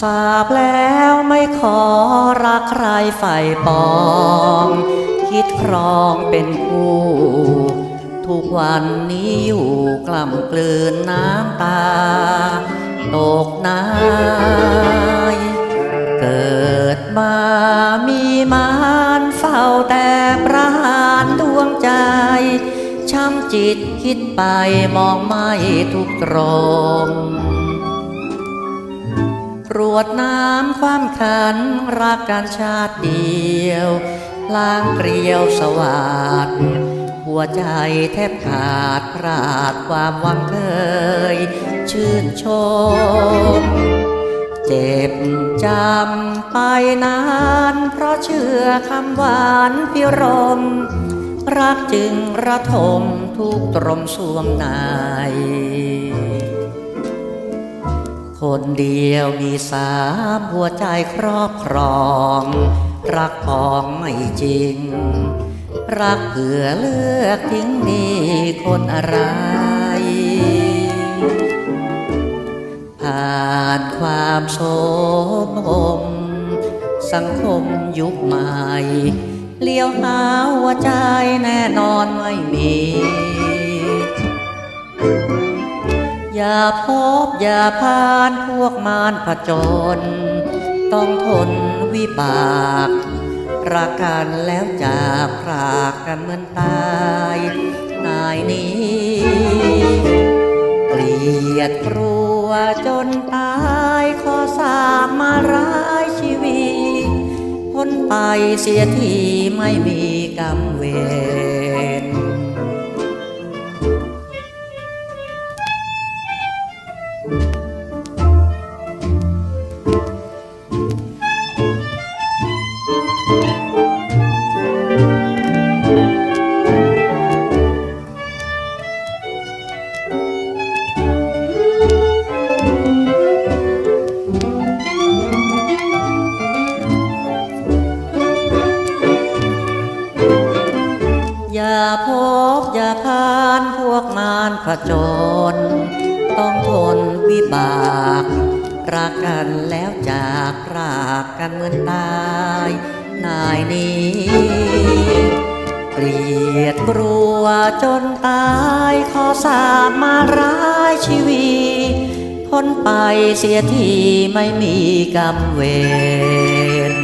สาบแล้วไม่ขอรักใครใฝ่ปอง คิดครองเป็นคู่ ทุกวันนี้อยู่กล่ำกลืนน้ำตา ตกนาย เกิดมามีมารเฝ้าแต่ประหารดวงใจ ช้ำจิตคิดไปมองไม่ทุกตรง กรวดน้ำความขันรักกันชาติเดียวล้างเกลียวสวัสดหัวใจแทบขาดพราดความหวังเคย ชื่นชม เจ็บจำไปนาน เพราะเชื่อคำหวานพิรม รักจึงระทมทุกตรมสวงใน คนเดียวมีสามหัวใจครอบครอง รักปองไม่จริง รักเผื่อเลือกทิ้งมีคนอะไร ผ่านความโสมมสังคมยุคใหม่ เลี้ยวหาหัวใจแน่นอนไม่มี อย่าพบอย่าพานพวกมารผจญต้องทนวิบากรักกันแล้วจากพรากกันเหมือนตายนายนี้เกลียดกลัวจนตายขอสาบมาร้ายชีวิตพ้นไปเสียทีไม่มีกรรมเวร อย่าพบอย่าพานพวกมารผจญต้องทนวิบากรักกันแล้วจากรากกันเหมือนตายนายนี้เกลียดกลัวจนตายขอสาบมาร้ายชีวิตพ้นไปเสียทีไม่มีกรรมเวร